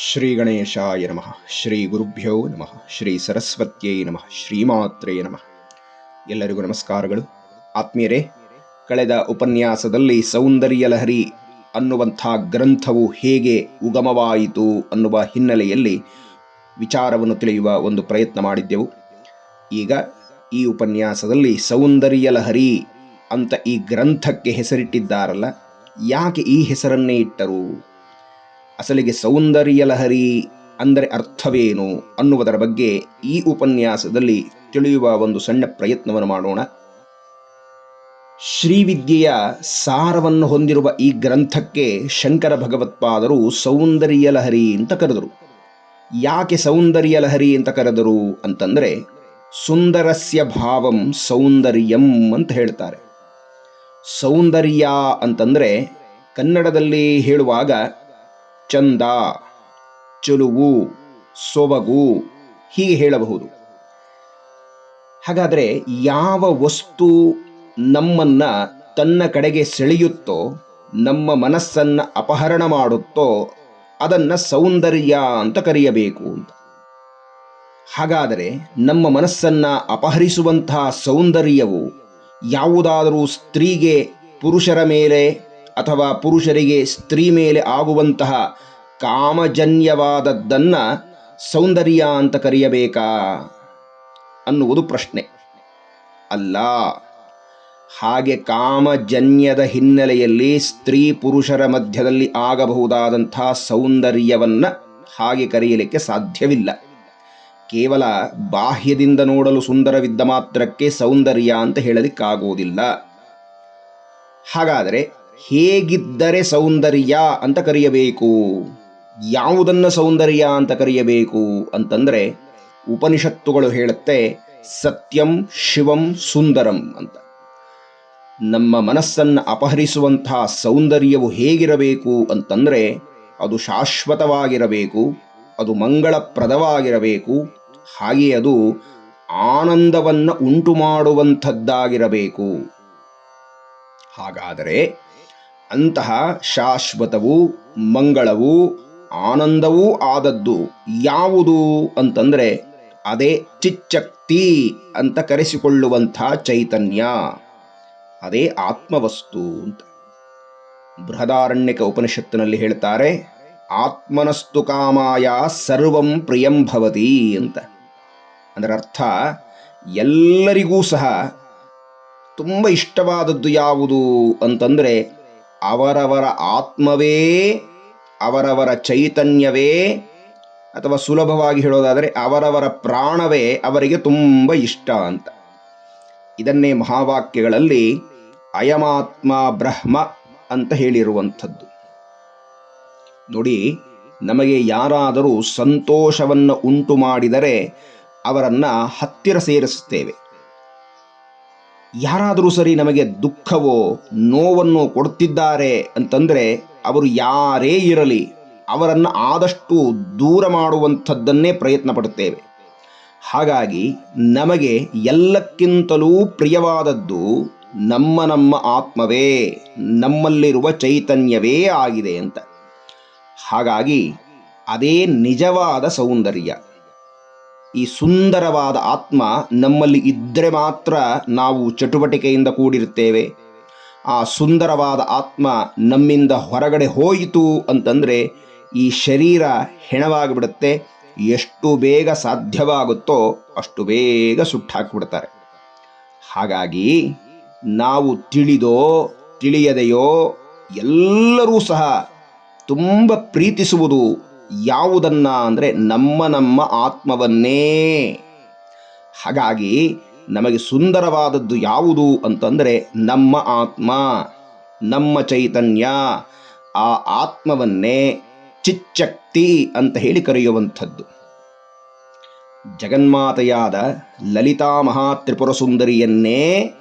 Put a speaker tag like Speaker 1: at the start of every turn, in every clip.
Speaker 1: ಶ್ರೀ ಗಣೇಶಾಯ ನಮಃ ಶ್ರೀ ಗುರುಭ್ಯೋ ನಮಃ ಶ್ರೀ ಸರಸ್ವತ್ಯೈ ನಮಃ ಶ್ರೀಮಾತ್ರೇ ನಮಃ ಎಲ್ಲರಿಗೂ ನಮಸ್ಕಾರಗಳು. ಆತ್ಮೀಯರೇ, ಕಳೆದ ಉಪನ್ಯಾಸದಲ್ಲಿ ಸೌಂದರ್ಯ ಲಹರಿ ಅನ್ನುವಂಥ ಗ್ರಂಥವು ಹೇಗೆ ಉಗಮವಾಯಿತು ಅನ್ನುವ ಹಿನ್ನೆಲೆಯಲ್ಲಿ ವಿಚಾರವನ್ನು ತಿಳಿಯುವ ಒಂದು ಪ್ರಯತ್ನ ಮಾಡಿದ್ದೆವು. ಈಗ ಈ ಉಪನ್ಯಾಸದಲ್ಲಿ ಸೌಂದರ್ಯ ಲಹರಿ ಅಂತ ಈ ಗ್ರಂಥಕ್ಕೆ ಹೆಸರಿಟ್ಟಿದ್ದಾರಲ್ಲ, ಯಾಕೆ ಈ ಹೆಸರನ್ನೇ ಇಟ್ಟರು? ಅಸಲಿಗೆ ಸೌಂದರ್ಯ ಲಹರಿ ಅಂದರೆ ಅರ್ಥವೇನು ಅನ್ನುವುದರ ಬಗ್ಗೆ ಈ ಉಪನ್ಯಾಸದಲ್ಲಿ ತಿಳಿಯುವ ಒಂದು ಸಣ್ಣ ಪ್ರಯತ್ನವನ್ನು ಮಾಡೋಣ. ಶ್ರೀವಿದ್ಯೆಯ ಸಾರವನ್ನು ಹೊಂದಿರುವ ಈ ಗ್ರಂಥಕ್ಕೆ ಶಂಕರ ಭಗವತ್ಪಾದರು ಸೌಂದರ್ಯ ಲಹರಿ ಅಂತ ಕರೆದರು. ಯಾಕೆ ಸೌಂದರ್ಯ ಲಹರಿ ಅಂತ ಕರೆದರು ಅಂತಂದರೆ ಸುಂದರಸ್ಯ ಭಾವಂ ಸೌಂದರ್ಯಂ ಅಂತ ಹೇಳ್ತಾರೆ. ಸೌಂದರ್ಯ ಅಂತಂದರೆ ಕನ್ನಡದಲ್ಲಿ ಹೇಳುವಾಗ ಚಂದ, ಚಲುವು, ಸೊಬಗು ಹೀಗೆ ಹೇಳಬಹುದು. ಹಾಗಾದರೆ ಯಾವ ವಸ್ತು ನಮ್ಮನ್ನ ತನ್ನ ಕಡೆಗೆ ಸೆಳೆಯುತ್ತೋ, ನಮ್ಮ ಮನಸ್ಸನ್ನು ಅಪಹರಣ ಮಾಡುತ್ತೋ, ಅದನ್ನ ಸೌಂದರ್ಯ ಅಂತ ಕರೆಯಬೇಕು ಅಂತ. ಹಾಗಾದರೆ ನಮ್ಮ ಮನಸ್ಸನ್ನು ಅಪಹರಿಸುವಂತಹ ಸೌಂದರ್ಯವು ಯಾವುದಾದರೂ ಸ್ತ್ರೀಗೆ ಪುರುಷರ ಮೇಲೆ ಅಥವಾ ಪುರುಷರಿಗೆ ಸ್ತ್ರೀ ಮೇಲೆ ಆಗುವಂತಹ ಕಾಮಜನ್ಯವಾದದ್ದನ್ನ ಸೌಂದರ್ಯ ಅಂತ ಕರೆಯಬೇಕಾ? ಅನ್ನುವುದು ಪ್ರಶ್ನೆ. ಅಲ್ಲ, ಹಾಗೆ ಕಾಮಜನ್ಯದ ಹಿನ್ನೆಲೆಯಲ್ಲಿ ಸ್ತ್ರೀ ಪುರುಷರ ಮಧ್ಯದಲ್ಲಿ ಆಗಬಹುದಾದಂಥ ಸೌಂದರ್ಯವನ್ನ ಹಾಗೆ ಕರೆಯಲಿಕ್ಕೆ ಸಾಧ್ಯವಿಲ್ಲ. ಕೇವಲ ಬಾಹ್ಯದಿಂದ ನೋಡಲು ಸುಂದರವಿದ್ದ ಮಾತ್ರಕ್ಕೆ ಸೌಂದರ್ಯ ಅಂತ ಹೇಳಲಿಕ್ಕಾಗುವುದಿಲ್ಲ. ಹಾಗಾದರೆ ಹೇಗಿದ್ದರೆ ಸೌಂದರ್ಯ ಅಂತ ಕರೆಯಬೇಕು. ಯಾವುದನ್ನು ಸೌಂದರ್ಯ ಅಂತ ಕರೆಯಬೇಕು ಅಂತಂದರೆ ಉಪನಿಷತ್ತುಗಳು ಹೇಳುತ್ತೆ ಸತ್ಯಂ ಶಿವಂ ಸುಂದರಂ ಅಂತ. ನಮ್ಮ ಮನಸ್ಸನ್ನು ಅಪಹರಿಸುವಂತಹ ಸೌಂದರ್ಯವು ಹೇಗಿರಬೇಕು ಅಂತಂದರೆ ಅದು ಶಾಶ್ವತವಾಗಿರಬೇಕು, ಅದು ಮಂಗಳಪ್ರದವಾಗಿರಬೇಕು, ಹಾಗೆ ಅದು ಆನಂದವನ್ನು ಉಂಟು ಮಾಡುವಂಥದ್ದಾಗಿರಬೇಕು ಹಾಗಾದರೆ ಅಂತಹ ಶಾಶ್ವತವು, ಮಂಗಳವು, ಆನಂದವೂ ಆದದ್ದು ಯಾವುದು ಅಂತಂದರೆ ಅದೇ ಚಿಚ್ಚಕ್ತಿ ಅಂತ ಕರೆಸಿಕೊಳ್ಳುವಂಥ ಚೈತನ್ಯ, ಅದೇ ಆತ್ಮವಸ್ತು ಅಂತ. ಬೃಹದಾರಣ್ಯಕ ಉಪನಿಷತ್ತಿನಲ್ಲಿ ಹೇಳ್ತಾರೆ, ಆತ್ಮನಸ್ತು ಕಾಮಾಯ ಸರ್ವಂ ಪ್ರಿಯಂ ಭವತಿ ಅಂತ. ಅದರ ಅರ್ಥ, ಎಲ್ಲರಿಗೂ ಸಹ ತುಂಬ ಇಷ್ಟವಾದದ್ದು ಯಾವುದು ಅಂತಂದರೆ ಅವರವರ ಆತ್ಮವೇ, ಅವರವರ ಚೈತನ್ಯವೇ, ಅಥವಾ ಸುಲಭವಾಗಿ ಹೇಳೋದಾದರೆ ಅವರವರ ಪ್ರಾಣವೇ ಅವರಿಗೆ ತುಂಬ ಇಷ್ಟ ಅಂತ. ಇದನ್ನೇ ಮಹಾವಾಕ್ಯಗಳಲ್ಲಿ ಅಯಮಾತ್ಮ ಬ್ರಹ್ಮ ಅಂತ ಹೇಳಿರುವಂಥದ್ದು. ನೋಡಿ, ನಮಗೆ ಯಾರಾದರೂ ಸಂತೋಷವನ್ನು ಉಂಟು ಮಾಡಿದರೆ ಅವರನ್ನು ಹತ್ತಿರ ಸೇರಿಸುತ್ತೇವೆ. ಯಾರಾದರೂ ಸರಿ ನಮಗೆ ದುಃಖವೋ, ನೋವನ್ನು ಕೊಡ್ತಿದ್ದಾರೆ ಅಂತಂದರೆ ಅವರು ಯಾರೇ ಇರಲಿ ಅವರನ್ನು ಆದಷ್ಟು ದೂರ ಮಾಡುವಂಥದ್ದನ್ನೇ ಪ್ರಯತ್ನ ಪಡುತ್ತೇವೆ ಹಾಗಾಗಿ ನಮಗೆ ಎಲ್ಲಕ್ಕಿಂತಲೂ ಪ್ರಿಯವಾದದ್ದು ನಮ್ಮ ನಮ್ಮ ಆತ್ಮವೇ, ನಮ್ಮಲ್ಲಿರುವ ಚೈತನ್ಯವೇ ಆಗಿದೆ ಅಂತ. ಹಾಗಾಗಿ ಅದೇ ನಿಜವಾದ ಸೌಂದರ್ಯ. ಈ ಸುಂದರವಾದ ಆತ್ಮ ನಮ್ಮಲ್ಲಿ ಇದ್ದರೆ ಮಾತ್ರ ನಾವು ಚಟುವಟಿಕೆಯಿಂದ ಕೂಡಿರುತ್ತೇವೆ. ಆ ಸುಂದರವಾದ ಆತ್ಮ ನಮ್ಮಿಂದ ಹೊರಗಡೆ ಹೋಯಿತು ಅಂತಂದರೆ ಈ ಶರೀರ ಹೆಣವಾಗಿಬಿಡುತ್ತೆ. ಎಷ್ಟು ಬೇಗ ಸಾಧ್ಯವಾಗುತ್ತೋ ಅಷ್ಟು ಬೇಗ ಸುಟ್ಟಾಕಿಬಿಡ್ತಾರೆ. ಹಾಗಾಗಿ ನಾವು ತಿಳಿದೋ ತಿಳಿಯದೆಯೋ ಎಲ್ಲರೂ ಸಹ ತುಂಬ ಪ್ರೀತಿಸುವುದು ಯಾವುದನ್ನ ಅಂದರೆ ನಮ್ಮ ನಮ್ಮ ಆತ್ಮವನ್ನೇ. ಹಾಗಾಗಿ ನಮಗೆ ಸುಂದರವಾದದ್ದು ಯಾವುದು ಅಂತಂದರೆ ನಮ್ಮ ಆತ್ಮ, ನಮ್ಮ ಚೈತನ್ಯ, ಆ ಆತ್ಮವನ್ನೇ ಚಿಚ್ಚಕ್ತಿ ಅಂತ ಹೇಳಿ ಕರೆಯುವಂಥದ್ದು. ಜಗನ್ಮಾತೆಯಾದ ಲಲಿತಾ ಮಹಾತ್ರಿಪುರ ಸುಂದರಿಯನ್ನೇ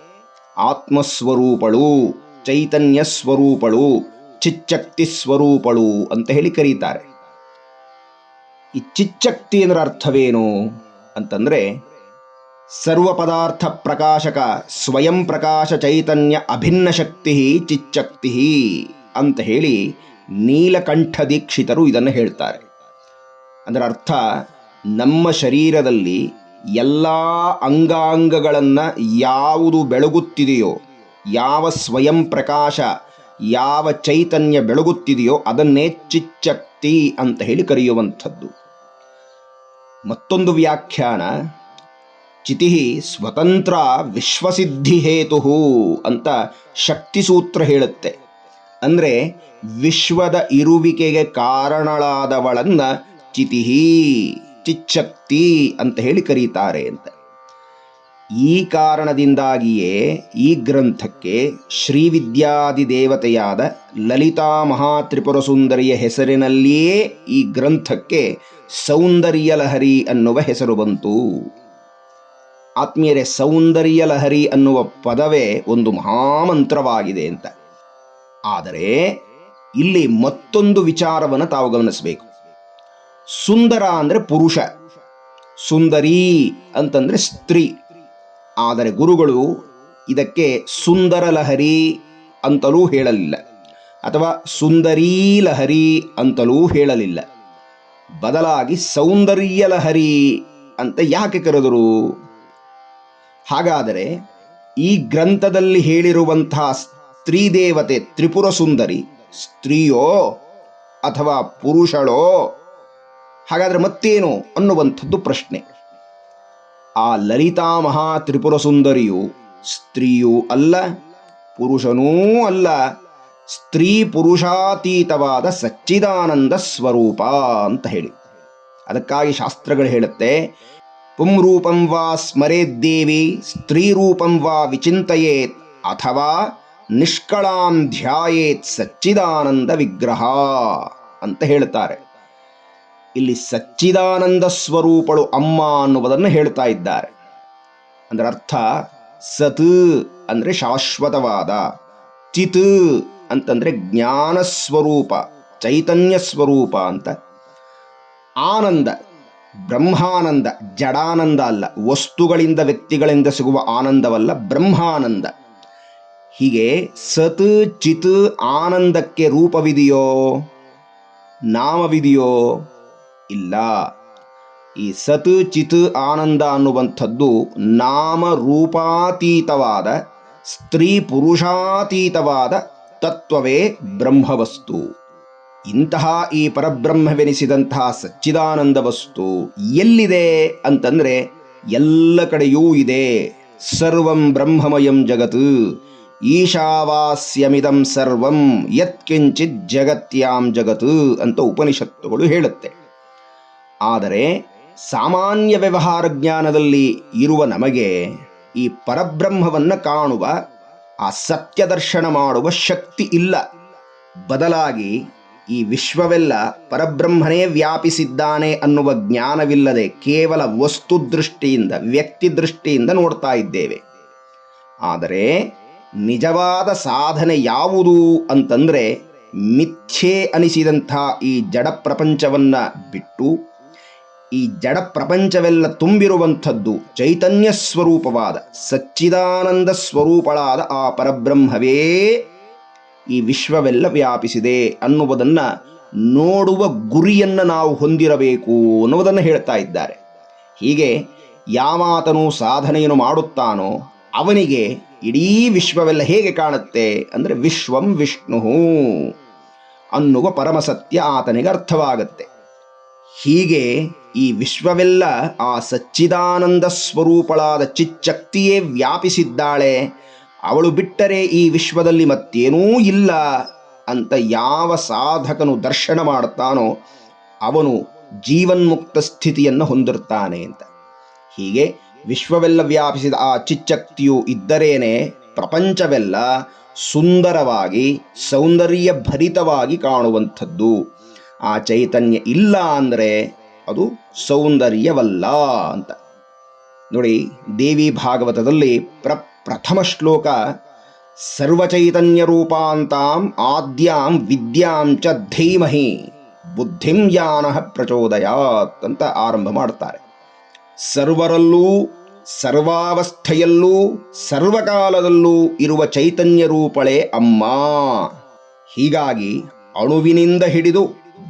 Speaker 1: ಆತ್ಮಸ್ವರೂಪಳು ಚೈತನ್ಯ ಸ್ವರೂಪಳು ಚಿಚ್ಚಕ್ತಿ ಸ್ವರೂಪಳು ಅಂತ ಹೇಳಿ ಕರೀತಾರೆ. ಈ ಚಿಚ್ಚಕ್ತಿ ಅಂದ್ರೆ ಅರ್ಥವೇನು ಅಂತಂದರೆ ಸರ್ವ ಪದಾರ್ಥ ಪ್ರಕಾಶಕ ಸ್ವಯಂ ಪ್ರಕಾಶ ಚೈತನ್ಯ ಅಭಿನ್ನ ಶಕ್ತಿ ಚಿಚ್ಚಕ್ತಿ ಅಂತ ಹೇಳಿ ನೀಲಕಂಠ ದೀಕ್ಷಿತರು ಇದನ್ನು ಹೇಳ್ತಾರೆ. ಅದರ ಅರ್ಥ ನಮ್ಮ ಶರೀರದಲ್ಲಿ ಎಲ್ಲ ಅಂಗಾಂಗಗಳನ್ನು ಯಾವುದು ಬೆಳಗುತ್ತಿದೆಯೋ, ಯಾವ ಸ್ವಯಂ ಪ್ರಕಾಶ, ಯಾವ ಚೈತನ್ಯ ಬೆಳಗುತ್ತಿದೆಯೋ ಅದನ್ನೇ ಚಿಚ್ಚಕ್ತಿ ಅಂತ ಹೇಳಿ ಕರೆಯುವಂಥದ್ದು. ಮತ್ತೊಂದು ವ್ಯಾಖ್ಯಾನ ಚಿತಿ ಸ್ವತಂತ್ರ ವಿಶ್ವಸಿದ್ಧಿ ಹೇತು ಅಂತ ಶಕ್ತಿ ಸೂತ್ರ ಹೇಳುತ್ತೆ. ಅಂದರೆ ವಿಶ್ವದ ಇರುವಿಕೆಗೆ ಕಾರಣಳಾದವಳನ್ನ ಚಿತಿಹಿ, ಚಿಚ್ಚಕ್ತಿ ಅಂತ ಹೇಳಿ ಕರೀತಾರೆ ಅಂತ. ಈ ಕಾರಣದಿಂದಾಗಿಯೇ ಈ ಗ್ರಂಥಕ್ಕೆ ಶ್ರೀವಿದ್ಯಾದಿ ದೇವತೆಯಾದ ಲಲಿತಾ ಮಹಾತ್ರಿಪುರ ಸುಂದರಿಯ ಹೆಸರಿನಲ್ಲಿಯೇ ಈ ಗ್ರಂಥಕ್ಕೆ ಸೌಂದರ್ಯ ಲಹರಿ ಅನ್ನುವ ಹೆಸರು ಬಂತು. ಆತ್ಮೀಯರೇ ಸೌಂದರ್ಯ ಲಹರಿ ಅನ್ನುವ ಪದವೇ ಒಂದು ಮಹಾಮಂತ್ರವಾಗಿದೆ ಅಂತ. ಆದರೆ ಇಲ್ಲಿ ಮತ್ತೊಂದು ವಿಚಾರವನ್ನು ತಾವು ಗಮನಿಸಬೇಕು. ಸುಂದರ ಅಂದರೆ ಪುರುಷ, ಸುಂದರಿ ಅಂತಂದರೆ ಸ್ತ್ರೀ. ಆದರೆ ಗುರುಗಳು ಇದಕ್ಕೆ ಸುಂದರ ಲಹರಿ ಅಂತಲೂ ಹೇಳಲಿಲ್ಲ ಅಥವಾ ಸುಂದರೀ ಲಹರಿ ಅಂತಲೂ ಹೇಳಲಿಲ್ಲ. ಬದಲಾಗಿ ಸೌಂದರ್ಯ ಲಹರಿ ಅಂತ ಯಾಕೆ ಕರೆದರು? ಹಾಗಾದರೆ ಈ ಗ್ರಂಥದಲ್ಲಿ ಹೇಳಿರುವಂತಹ ಸ್ತ್ರೀ ದೇವತೆ ತ್ರಿಪುರ ಸುಂದರಿ ಸ್ತ್ರೀಯೋ ಅಥವಾ ಪುರುಷಳೋ? ಹಾಗಾದರೆ ಮತ್ತೇನು ಅನ್ನುವಂಥದ್ದು ಪ್ರಶ್ನೆ. ಆ ಲಲಿತಾ ಮಹಾ ತ್ರಿಪುರ ಸುಂದರಿಯು ಸ್ತ್ರೀಯೂ ಅಲ್ಲ, ಪುರುಷನೂ ಅಲ್ಲ ಸ್ತ್ರೀ ಪುರುಷಾತೀತವಾದ ಸಚ್ಚಿದಾನಂದ ಸ್ವರೂಪ ಅಂತ ಹೇಳಿ. ಅದಕ್ಕಾಗಿ ಶಾಸ್ತ್ರಗಳು ಹೇಳುತ್ತೆ ಪುಂರೂಪಂ ವಾ ಸ್ಮರೇದ್ದೇವಿ ಸ್ತ್ರೀರೂಪಂ ವಾ ವಿಚಿಂತೆಯೇತ್, ಅಥವಾ ನಿಷ್ಕಳಾಂ ಧ್ಯಾಯೇತ್ ಸಚ್ಚಿದಾನಂದ ವಿಗ್ರಹ ಅಂತ ಹೇಳ್ತಾರೆ ಇಲ್ಲಿ ಸಚ್ಚಿದಾನಂದ ಸ್ವರೂಪಳು ಅಮ್ಮ ಅನ್ನುವುದನ್ನು ಹೇಳ್ತಾ ಇದ್ದಾರೆ. ಅದರ ಅರ್ಥ, ಸತ್ ಅಂದರೆ ಶಾಶ್ವತವಾದ, ಚಿತ್ ಅಂತಂದ್ರೆ ಜ್ಞಾನ ಸ್ವರೂಪ, ಚೈತನ್ಯ ಸ್ವರೂಪ ಅಂತ. ಆನಂದ, ಬ್ರಹ್ಮಾನಂದ, ಜಡಾನಂದ ಅಲ್ಲ, ವಸ್ತುಗಳಿಂದ ವ್ಯಕ್ತಿಗಳಿಂದ ಸಿಗುವ ಆನಂದವಲ್ಲ, ಬ್ರಹ್ಮಾನಂದ. ಹೀಗೆ ಸತ್, ಚಿತ್, ಆನಂದಕ್ಕೆ ರೂಪವಿದೆಯೋ, ನಾಮವಿದೆಯೋ, ಇಲ್ಲ. ಈ ಸತ್, ಚಿತ್, ಆನಂದ ಅನ್ನುವಂಥದ್ದು ನಾಮ ರೂಪಾತೀತವಾದ, ಸ್ತ್ರೀ ಪುರುಷಾತೀತವಾದ ತತ್ವವೇ ಬ್ರಹ್ಮವಸ್ತು. ಇಂತಹ ಈ ಪರಬ್ರಹ್ಮವೆನಿಸಿದಂತಹ ಸಚ್ಚಿದಾನಂದ ವಸ್ತು ಎಲ್ಲಿದೆ ಅಂತಂದ್ರೆ ಎಲ್ಲ ಕಡೆಯೂ ಇದೆ. ಸರ್ವಂ ಬ್ರಹ್ಮಮಯಂ ಜಗತ್. ಈಶಾವಾಸ್ಯಮಿದಂ ಸರ್ವಂ ಯತ್ಕಿಂಚಿತ್ ಜಗತ್ಯಾಂ ಜಗತ್ ಅಂತ ಉಪನಿಷತ್ತುಗಳು ಹೇಳುತ್ತೆ. ಆದರೆ ಸಾಮಾನ್ಯ ವ್ಯವಹಾರ ಜ್ಞಾನದಲ್ಲಿ ಇರುವ ನಮಗೆ ಈ ಪರಬ್ರಹ್ಮವನ್ನು ಕಾಣುವ ಆ ಸತ್ಯ ದರ್ಶನ ಮಾಡುವ ಶಕ್ತಿ ಇಲ್ಲ. ಬದಲಾಗಿ ಈ ವಿಶ್ವವೆಲ್ಲ ಪರಬ್ರಹ್ಮನೇ ವ್ಯಾಪಿಸಿದ್ದಾನೆ ಅನ್ನುವ ಜ್ಞಾನವಿಲ್ಲದೆ ಕೇವಲ ವಸ್ತು ದೃಷ್ಟಿಯಿಂದ, ವ್ಯಕ್ತಿ ದೃಷ್ಟಿಯಿಂದ ನೋಡ್ತಾ ಇದ್ದೇವೆ. ಆದರೆ ನಿಜವಾದ ಸಾಧನೆ ಯಾವುದು ಅಂತಂದ್ರೆ ಮಿಥ್ಯೆ ಅನಿಸಿದಂಥ ಈ ಜಡ ಪ್ರಪಂಚವನ್ನ ಬಿಟ್ಟು ಈ ಜಡ ಪ್ರಪಂಚವೆಲ್ಲ ತುಂಬಿರುವಂಥದ್ದು ಚೈತನ್ಯ ಸ್ವರೂಪವಾದ ಸಚ್ಚಿದಾನಂದ ಸ್ವರೂಪಳಾದ ಆ ಪರಬ್ರಹ್ಮವೇ ಈ ವಿಶ್ವವೆಲ್ಲ ವ್ಯಾಪಿಸಿದೆ ಅನ್ನುವುದನ್ನು ನೋಡುವ ಗುರಿಯನ್ನು ನಾವು ಹೊಂದಿರಬೇಕು ಅನ್ನುವುದನ್ನು ಹೇಳ್ತಾ ಇದ್ದಾರೆ. ಹೀಗೆ ಯಾವಾತನು ಸಾಧನೆಯನ್ನು ಮಾಡುತ್ತಾನೋ ಅವನಿಗೆ ಇಡೀ ವಿಶ್ವವೆಲ್ಲ ಹೇಗೆ ಕಾಣುತ್ತೆ ಅಂದರೆ ವಿಶ್ವಂ ವಿಷ್ಣು ಅನ್ನುವ ಪರಮಸತ್ಯ ಆತನಿಗೆ ಅರ್ಥವಾಗುತ್ತೆ. ಹೀಗೆ ಈ ವಿಶ್ವವೆಲ್ಲ ಆ ಸಚ್ಚಿದಾನಂದ ಸ್ವರೂಪಳಾದ ಚಿಚ್ಚಕ್ತಿಯೇ ವ್ಯಾಪಿಸಿದ್ದಾಳೆ. ಅವಳು ಬಿಟ್ಟರೆ ಈ ವಿಶ್ವದಲ್ಲಿ ಮತ್ತೇನೂ ಇಲ್ಲ ಅಂತ ಯಾವ ಸಾಧಕನು ದರ್ಶನ ಮಾಡ್ತಾನೋ ಅವನು ಜೀವನ್ಮುಕ್ತ ಸ್ಥಿತಿಯನ್ನು ಹೊಂದಿರ್ತಾನೆ ಅಂತ. ಹೀಗೆ ವಿಶ್ವವೆಲ್ಲ ವ್ಯಾಪಿಸಿದ ಆ ಚಿಚ್ಚಕ್ತಿಯು ಇದ್ದರೇನೆ ಪ್ರಪಂಚವೆಲ್ಲ ಸುಂದರವಾಗಿ ಸೌಂದರ್ಯ ಭರಿತವಾಗಿ ಕಾಣುವಂಥದ್ದು. ಆ ಚೈತನ್ಯ ಇಲ್ಲ ಅಂದರೆ ಅದು ಸೌಂದರ್ಯವಲ್ಲ ಅಂತ. ನೋಡಿ, ದೇವಿ ಭಾಗವತದಲ್ಲಿ ಪ್ರ, ಪ್ರಥಮ ಶ್ಲೋಕ ಸರ್ವಚೈತನ್ಯ ರೂಪಾಂತಾಂ ಆದ್ಯಾಂ ವಿದ್ಯಾಂ ಚ ಧೀಮಹಿ, ಬುದ್ಧಿಂ ಯಾನಃ ಪ್ರಚೋದಯಾತ್ ಅಂತ ಆರಂಭ ಮಾಡ್ತಾರೆ. ಸರ್ವರಲ್ಲೂ, ಸರ್ವಾವಸ್ಥೆಯಲ್ಲೂ, ಸರ್ವಕಾಲದಲ್ಲೂ ಇರುವ ಚೈತನ್ಯ ರೂಪಳೆ ಅಮ್ಮ. ಹೀಗಾಗಿ ಅಣುವಿನಿಂದ ಹಿಡಿದು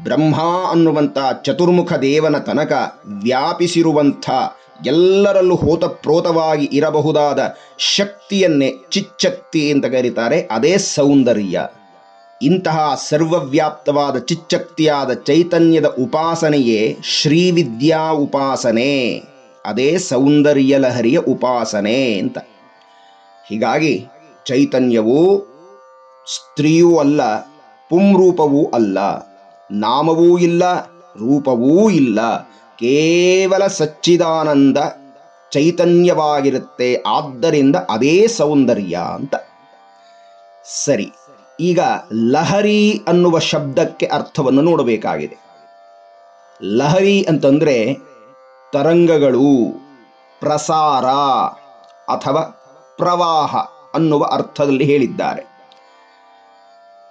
Speaker 1: ಬ್ರಹ್ಮ ಅನ್ನುವಂಥ ಚತುರ್ಮುಖ ದೇವನ ತನಕ ವ್ಯಾಪಿಸಿರುವಂಥ ಎಲ್ಲರಲ್ಲೂ ಹೋತಪ್ರೋತವಾಗಿ ಇರಬಹುದಾದ ಶಕ್ತಿಯನ್ನೇ ಚಿಚ್ಚಕ್ತಿ ಅಂತ ಕರೀತಾರೆ. ಅದೇ ಸೌಂದರ್ಯ. ಇಂತಹ ಸರ್ವವ್ಯಾಪ್ತವಾದ ಚಿಚ್ಚಕ್ತಿಯಾದ ಚೈತನ್ಯದ ಉಪಾಸನೆಯೇ ಶ್ರೀವಿದ್ಯಾ ಉಪಾಸನೆ. ಅದೇ ಸೌಂದರ್ಯ ಲಹರಿಯ ಉಪಾಸನೆ ಅಂತ. ಹೀಗಾಗಿ ಚೈತನ್ಯವು ಸ್ತ್ರೀಯೂ ಅಲ್ಲ, ಪುಂರೂಪವೂ ಅಲ್ಲ. ನಾಮವೂ ಇಲ್ಲ, ರೂಪವೂ ಇಲ್ಲ. ಕೇವಲ ಸಚ್ಚಿದಾನಂದ ಚೈತನ್ಯವಾಗಿರುತ್ತೆ. ಆದ್ದರಿಂದ ಅದೇ ಸೌಂದರ್ಯ ಅಂತ. ಸರಿ, ಈಗ ಲಹರಿ ಅನ್ನುವ ಶಬ್ದಕ್ಕೆ ಅರ್ಥವನ್ನು ನೋಡಬೇಕಾಗಿದೆ. ಲಹರಿ ಅಂತಂದ್ರೆ ತರಂಗಗಳು, ಪ್ರಸಾರ ಅಥವಾ ಪ್ರವಾಹ ಅನ್ನುವ ಅರ್ಥದಲ್ಲಿ ಹೇಳಿದ್ದಾರೆ.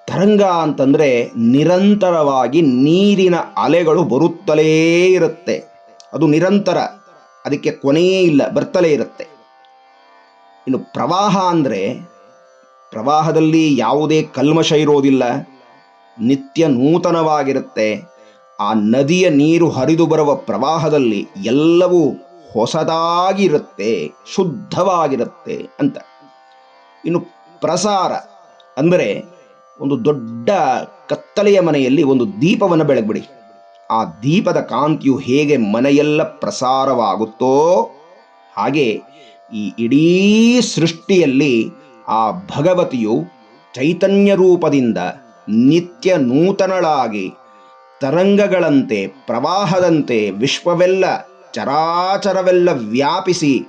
Speaker 1: ತರಂಗ ಅಂತಂದರೆ ನಿರಂತರವಾಗಿ ನೀರಿನ ಅಲೆಗಳು ಬರುತ್ತಲೇ ಇರುತ್ತೆ. ಅದು ನಿರಂತರ, ಅದಕ್ಕೆ ಕೊನೆಯೇ ಇಲ್ಲ ಬರ್ತಲೇ ಇರುತ್ತೆ. ಇನ್ನು ಪ್ರವಾಹ ಅಂದರೆ ಪ್ರವಾಹದಲ್ಲಿ ಯಾವುದೇ ಕಲ್ಮಶ ಇರೋದಿಲ್ಲ. ನಿತ್ಯ ನೂತನವಾಗಿರುತ್ತೆ. ಆ ನದಿಯ ನೀರು ಹರಿದು ಬರುವ ಪ್ರವಾಹದಲ್ಲಿ ಎಲ್ಲವೂ ಹೊಸದಾಗಿರುತ್ತೆ, ಶುದ್ಧವಾಗಿರುತ್ತೆ ಅಂತ. ಇನ್ನು ಪ್ರಸಾರ ಅಂದರೆ ಒಂದು ದೊಡ್ಡ ಕತ್ತಲೆಯ ಮನೆಯಲ್ಲಿ ಒಂದು ದೀಪವನ್ನು ಬೆಳಗ್ಬಿಡಿ. ಆ ದೀಪದ ಕಾಂತಿಯು ಹೇಗೆ ಮನೆಯೆಲ್ಲ ಪ್ರಸಾರವಾಗುತ್ತೋ ಹಾಗೆ ಈ ಇಡೀ ಸೃಷ್ಟಿಯಲ್ಲಿ ಆ ಭಗವತಿಯು ಚೈತನ್ಯ ರೂಪದಿಂದ ನಿತ್ಯ ನೂತನಳಾಗಿ ತರಂಗಗಳಂತೆ ಪ್ರವಾಹದಂತೆ ವಿಶ್ವವೆಲ್ಲ ಚರಾಚರವೆಲ್ಲ ವ್ಯಾಪಿಸಿ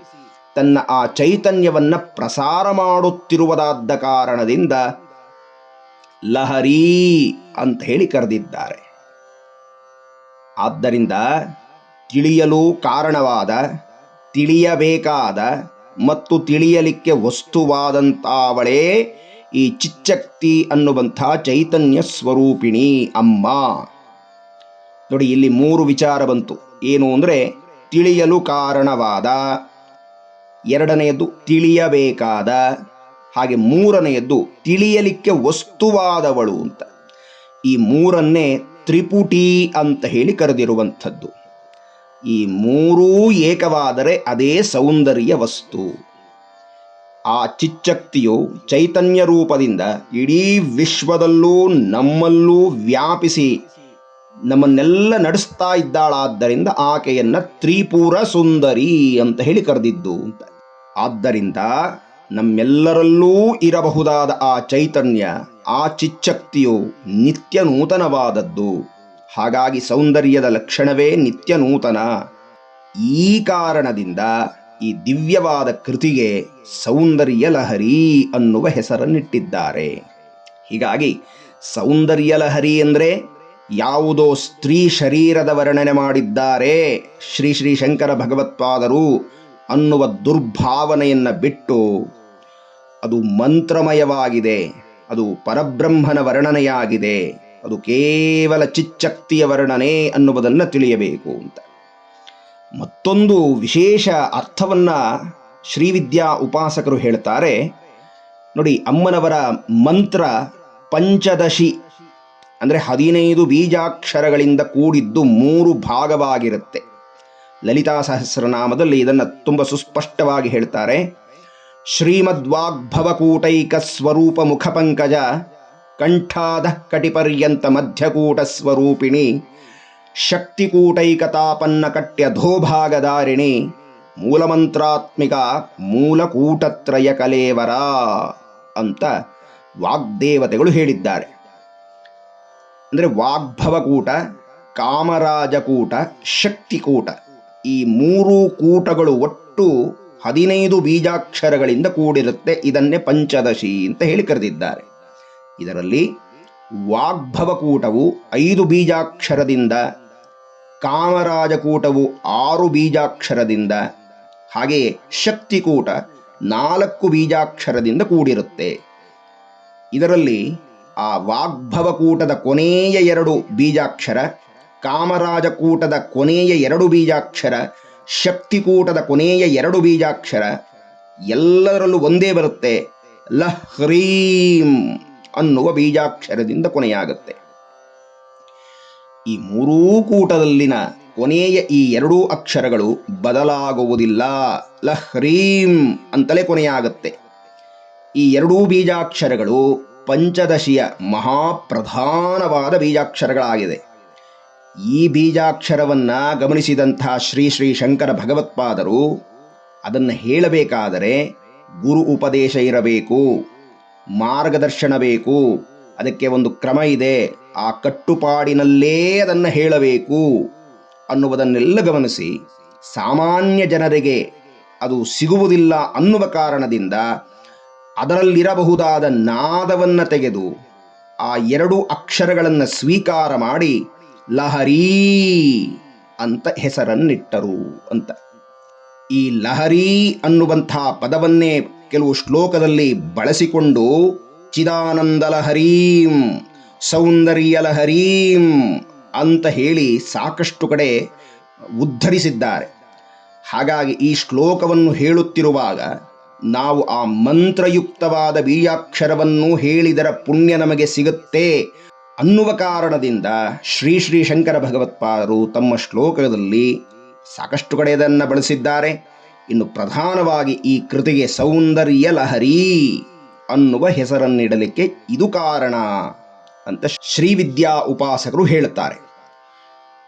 Speaker 1: ತನ್ನ ಆ ಚೈತನ್ಯವನ್ನ ಪ್ರಸಾರ ಮಾಡುತ್ತಿರುವುದಾದ ಕಾರಣದಿಂದ ಲಹರಿ ಅಂತ ಹೇಳಿ ಕರೆದಿದ್ದಾರೆ. ಆದ್ದರಿಂದ ತಿಳಿಯಲು ಕಾರಣವಾದ, ತಿಳಿಯಬೇಕಾದ ಮತ್ತು ತಿಳಿಯಲಿಕ್ಕೆ ವಸ್ತುವಾದಂತಾವಳೇ ಈ ಚಿಚ್ಚಕ್ತಿ ಅನ್ನುವಂಥ ಚೈತನ್ಯ ಸ್ವರೂಪಿಣಿ ಅಮ್ಮ. ನೋಡಿ, ಇಲ್ಲಿ ಮೂರು ವಿಚಾರ ಬಂತು. ಏನು ಅಂದರೆ, ತಿಳಿಯಲು ಕಾರಣವಾದ, ಎರಡನೆಯದು ತಿಳಿಯಬೇಕಾದ ಹಾಗೆ ಮೂರನೆಯದ್ದು ತಿಳಿಯಲಿಕ್ಕೆ ವಸ್ತುವಾದವಳು ಅಂತ. ಈ ಮೂರನ್ನೇ ತ್ರಿಪುಟಿ ಅಂತ ಹೇಳಿ ಕರೆದಿರುವಂಥದ್ದು. ಈ ಮೂರೂ ಏಕವಾದರೆ ಅದೇ ಸೌಂದರ್ಯ ವಸ್ತು. ಆ ಚಿಚ್ಚಕ್ತಿಯು ಚೈತನ್ಯ ರೂಪದಿಂದ ಇಡೀ ವಿಶ್ವದಲ್ಲೂ ನಮ್ಮಲ್ಲೂ ವ್ಯಾಪಿಸಿ ನಮ್ಮನ್ನೆಲ್ಲ ನಡೆಸ್ತಾ ಇದ್ದಾಳಾದ್ದರಿಂದ ಆಕೆಯನ್ನ ತ್ರಿಪುರ ಸುಂದರಿ ಅಂತ ಹೇಳಿ ಕರೆದಿದ್ದು ಅಂತ. ಆದ್ದರಿಂದ ನಮ್ಮೆಲ್ಲರಲ್ಲೂ ಇರಬಹುದಾದ ಆ ಚೈತನ್ಯ, ಆ ಚಿಚ್ಚಕ್ತಿಯು ನಿತ್ಯ ನೂತನವಾದದ್ದು ಹಾಗಾಗಿ ಸೌಂದರ್ಯದ ಲಕ್ಷಣವೇ ನಿತ್ಯ ನೂತನ ಈ ಕಾರಣದಿಂದ ಈ ದಿವ್ಯವಾದ ಕೃತಿಗೆ ಸೌಂದರ್ಯ ಲಹರಿ ಅನ್ನುವ ಹೆಸರನ್ನಿಟ್ಟಿದ್ದಾರೆ. ಹೀಗಾಗಿ ಸೌಂದರ್ಯ ಲಹರಿ ಅಂದರೆ ಯಾವುದೋ ಸ್ತ್ರೀ ಶರೀರದ ವರ್ಣನೆ ಮಾಡಿದ್ದಾರೆ, ಶ್ರೀ ಶ್ರೀ ಶಂಕರ ಭಗವತ್ಪಾದರು ಅನ್ನುವ ದುರ್ಭಾವನೆಯನ್ನು ಬಿಟ್ಟು ಅದು ಮಂತ್ರಮಯವಾಗಿದೆ, ಅದು ಪರಬ್ರಹ್ಮನ ವರ್ಣನೆಯಾಗಿದೆ, ಅದು ಕೇವಲ ಚಿಚ್ಚಕ್ತಿಯ ವರ್ಣನೆ ಅನ್ನುವುದನ್ನು ತಿಳಿಯಬೇಕು ಅಂತ. ಮತ್ತೊಂದು ವಿಶೇಷ ಅರ್ಥವನ್ನು ಶ್ರೀವಿದ್ಯಾ ಉಪಾಸಕರು ಹೇಳ್ತಾರೆ, ನೋಡಿ ಅಮ್ಮನವರ ಮಂತ್ರ ಪಂಚದಶಿ, ಅಂದರೆ ಹದಿನೈದು ಬೀಜಾಕ್ಷರಗಳಿಂದ ಕೂಡಿದ್ದು ಮೂರು ಭಾಗವಾಗಿರುತ್ತೆ. ಲಲಿತಾ ಸಹಸ್ರನಾಮದಲ್ಲಿ ಇದನ್ನು ತುಂಬ ಸುಸ್ಪಷ್ಟವಾಗಿ ಹೇಳ್ತಾರೆ. ಶ್ರೀಮದ್ವಾಗ್ಭವಕೂಟೈಕ ಸ್ವರೂಪ ಮುಖಪಂಕಜ ಕಂಠಾದ ಕಟಿಪರ್ಯಂತ ಮಧ್ಯಕೂಟ ಸ್ವರೂಪಿಣಿ ಶಕ್ತಿಕೂಟೈಕತಾಪನ್ನ ಕಟ್ಯಧೋಭಾಗದಾರಿಣಿ ಮೂಲಮಂತ್ರಾತ್ಮಿಕ ಮೂಲಕೂಟತ್ರಯ ಕಲೇವರ ಅಂತ ವಾಗ್ದೇವತೆಗಳು ಹೇಳಿದ್ದಾರೆ. ಅಂದರೆ ವಾಗ್ಭವಕೂಟ, ಕಾಮರಾಜಕೂಟ, ಶಕ್ತಿಕೂಟ ಈ ಮೂರು ಕೂಟಗಳು ಒಟ್ಟು ಹದಿನೈದು ಬೀಜಾಕ್ಷರಗಳಿಂದ ಕೂಡಿರುತ್ತೆ. ಇದನ್ನೇ ಪಂಚದಶಿ ಅಂತ ಹೇಳಿ ಕರೆದಿದ್ದಾರೆ. ಇದರಲ್ಲಿ ವಾಗ್ಭವಕೂಟವು ಐದು ಬೀಜಾಕ್ಷರದಿಂದ, ಕಾಮರಾಜಕೂಟವು ಆರು ಬೀಜಾಕ್ಷರದಿಂದ ಹಾಗೆಯೇ ಶಕ್ತಿಕೂಟ ನಾಲ್ಕು ಬೀಜಾಕ್ಷರದಿಂದ ಕೂಡಿರುತ್ತೆ. ಇದರಲ್ಲಿ ಆ ವಾಗ್ಭವಕೂಟದ ಕೊನೆಯ ಎರಡು ಬೀಜಾಕ್ಷರ, ಕಾಮರಾಜಕೂಟದ ಕೊನೆಯ ಎರಡು ಬೀಜಾಕ್ಷರ ಶಕ್ತಿಕೂಟದ ಕೊನೆಯ ಎರಡು ಬೀಜಾಕ್ಷರ ಎಲ್ಲದರಲ್ಲೂ ಒಂದೇ ಬರುತ್ತೆ. ಲಹ್ರೀಂ ಅನ್ನುವ ಬೀಜಾಕ್ಷರದಿಂದ ಕೊನೆಯಾಗುತ್ತೆ. ಈ ಮೂರೂ ಕೂಟದಲ್ಲಿನ ಕೊನೆಯ ಈ ಎರಡೂ ಅಕ್ಷರಗಳು ಬದಲಾಗುವುದಿಲ್ಲ. ಲಹ್ರೀಂ ಅಂತಲೇ ಕೊನೆಯಾಗುತ್ತೆ. ಈ ಎರಡೂ ಬೀಜಾಕ್ಷರಗಳು ಪಂಚದಶಿಯ ಮಹಾಪ್ರಧಾನವಾದ ಬೀಜಾಕ್ಷರಗಳಾಗಿದೆ. ಈ ಬೀಜಾಕ್ಷರವನ್ನ ಗಮನಿಸಿದಂಥ ಶ್ರೀ ಶ್ರೀ ಶಂಕರ ಭಗವತ್ಪಾದರು ಅದನ್ನು ಹೇಳಬೇಕಾದರೆ ಗುರು ಉಪದೇಶ ಇರಬೇಕು, ಮಾರ್ಗದರ್ಶನ ಬೇಕು, ಅದಕ್ಕೆ ಒಂದು ಕ್ರಮ ಇದೆ. ಆ ಕಟ್ಟುಪಾಡಿನಲ್ಲೇ ಅದನ್ನು ಹೇಳಬೇಕು ಅನ್ನುವುದನ್ನೆಲ್ಲ ಗಮನಿಸಿ. ಸಾಮಾನ್ಯ ಜನರಿಗೆ ಅದು ಸಿಗುವುದಿಲ್ಲ ಅನ್ನುವ ಕಾರಣದಿಂದ ಅದರಲ್ಲಿರಬಹುದಾದ ನಾದವನ್ನು ತೆಗೆದು ಆ ಎರಡು ಅಕ್ಷರಗಳನ್ನು ಸ್ವೀಕಾರ ಮಾಡಿ ಲಹರಿ ಅಂತ ಹೆಸರನ್ನಿಟ್ಟರು ಅಂತ. ಈ ಲಹರಿ ಅನ್ನುವಂಥ ಪದವನ್ನೇ ಕೆಲವು ಶ್ಲೋಕದಲ್ಲಿ ಬಳಸಿಕೊಂಡು ಚಿದಾನಂದ ಲಹರೀಂ, ಸೌಂದರ್ಯ ಲಹರೀಂ ಅಂತ ಹೇಳಿ ಸಾಕಷ್ಟು ಕಡೆ ಉದ್ಧರಿಸಿದ್ದಾರೆ. ಹಾಗಾಗಿ ಈ ಶ್ಲೋಕವನ್ನು ಹೇಳುತ್ತಿರುವಾಗ ನಾವು ಆ ಮಂತ್ರಯುಕ್ತವಾದ ಬೀಜಾಕ್ಷರವನ್ನು ಹೇಳಿದರ ಪುಣ್ಯ ನಮಗೆ ಸಿಗುತ್ತೆ. ಅನ್ನುವ ಕಾರಣದಿಂದ ಶ್ರೀ ಶ್ರೀ ಶಂಕರ ಭಗವತ್ಪಾದರು ತಮ್ಮ ಶ್ಲೋಕದಲ್ಲಿ ಸಾಕಷ್ಟು ಕಡೆ ಇದನ್ನು ಬಳಸಿದ್ದಾರೆ. ಇನ್ನು ಪ್ರಧಾನವಾಗಿ ಈ ಕೃತಿಗೆ ಸೌಂದರ್ಯ ಲಹರಿ ಅನ್ನುವ ಹೆಸರನ್ನಿಡಲಿಕ್ಕೆ ಇದು ಕಾರಣ ಅಂತ ಶ್ರೀವಿದ್ಯಾ ಉಪಾಸಕರು ಹೇಳುತ್ತಾರೆ.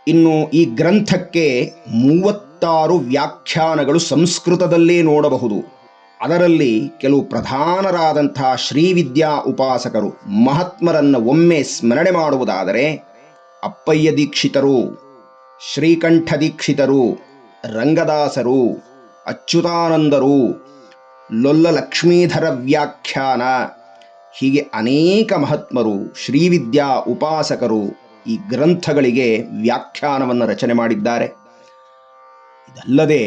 Speaker 1: ಇನ್ನು ಈ ಗ್ರಂಥಕ್ಕೆ ಮೂವತ್ತಾರು ವ್ಯಾಖ್ಯಾನಗಳು ಸಂಸ್ಕೃತದಲ್ಲೇ ನೋಡಬಹುದು. ಅದರಲ್ಲಿ ಕೆಲವು ಪ್ರಧಾನರಾದಂಥ ಶ್ರೀವಿದ್ಯಾ ಉಪಾಸಕರು ಮಹಾತ್ಮರನ್ನು ಒಮ್ಮೆ ಸ್ಮರಣೆ ಮಾಡುವುದಾದರೆ ಅಪ್ಪಯ್ಯ ದೀಕ್ಷಿತರು, ಶ್ರೀಕಂಠ ದೀಕ್ಷಿತರು, ರಂಗದಾಸರು, ಅಚ್ಯುತಾನಂದರು ಲೊಲ್ಲ ಲಕ್ಷ್ಮೀಧರ ವ್ಯಾಖ್ಯಾನ, ಹೀಗೆ ಅನೇಕ ಮಹಾತ್ಮರು, ಶ್ರೀವಿದ್ಯಾ ಉಪಾಸಕರು ಈ ಗ್ರಂಥಗಳಿಗೆ ವ್ಯಾಖ್ಯಾನವನ್ನು ರಚನೆ ಮಾಡಿದ್ದಾರೆ. ಇದಲ್ಲದೆ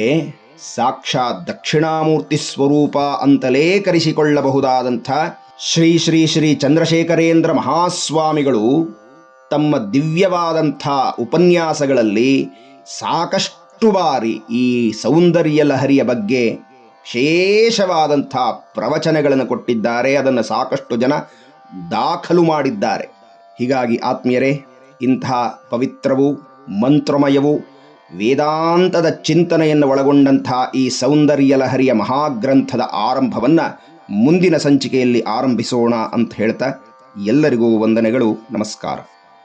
Speaker 1: ಸಾಕ್ಷಾತ್ ದಕ್ಷಿಣಾಮೂರ್ತಿ ಸ್ವರೂಪ ಅಂತಲೇ ಕರೆಸಿಕೊಳ್ಳಬಹುದಾದಂಥ ಶ್ರೀ ಶ್ರೀ ಶ್ರೀ ಚಂದ್ರಶೇಖರೇಂದ್ರ ಮಹಾಸ್ವಾಮಿಗಳು ತಮ್ಮ ದಿವ್ಯವಾದಂಥ ಉಪನ್ಯಾಸಗಳಲ್ಲಿ ಸಾಕಷ್ಟು ಬಾರಿ ಈ ಸೌಂದರ್ಯ ಲಹರಿಯ ಬಗ್ಗೆ ವಿಶೇಷವಾದಂಥ ಪ್ರವಚನಗಳನ್ನು ಕೊಟ್ಟಿದ್ದಾರೆ. ಅದನ್ನು ಸಾಕಷ್ಟು ಜನ ದಾಖಲು ಮಾಡಿದ್ದಾರೆ. ಹೀಗಾಗಿ ಆತ್ಮೀಯರೇ ಇಂಥ ಪವಿತ್ರವೂ, ಮಂತ್ರಮಯವೂ ವೇದಾಂತದ ಚಿಂತನೆಯನ್ನು ಒಳಗೊಂಡಂಥ ಈ ಸೌಂದರ್ಯ ಲಹರಿಯ ಮಹಾಗ್ರಂಥದ ಆರಂಭವನ್ನು ಮುಂದಿನ ಸಂಚಿಕೆಯಲ್ಲಿ ಆರಂಭಿಸೋಣ ಅಂತ ಹೇಳ್ತಾ ಎಲ್ಲರಿಗೂ ವಂದನೆಗಳು, ನಮಸ್ಕಾರ.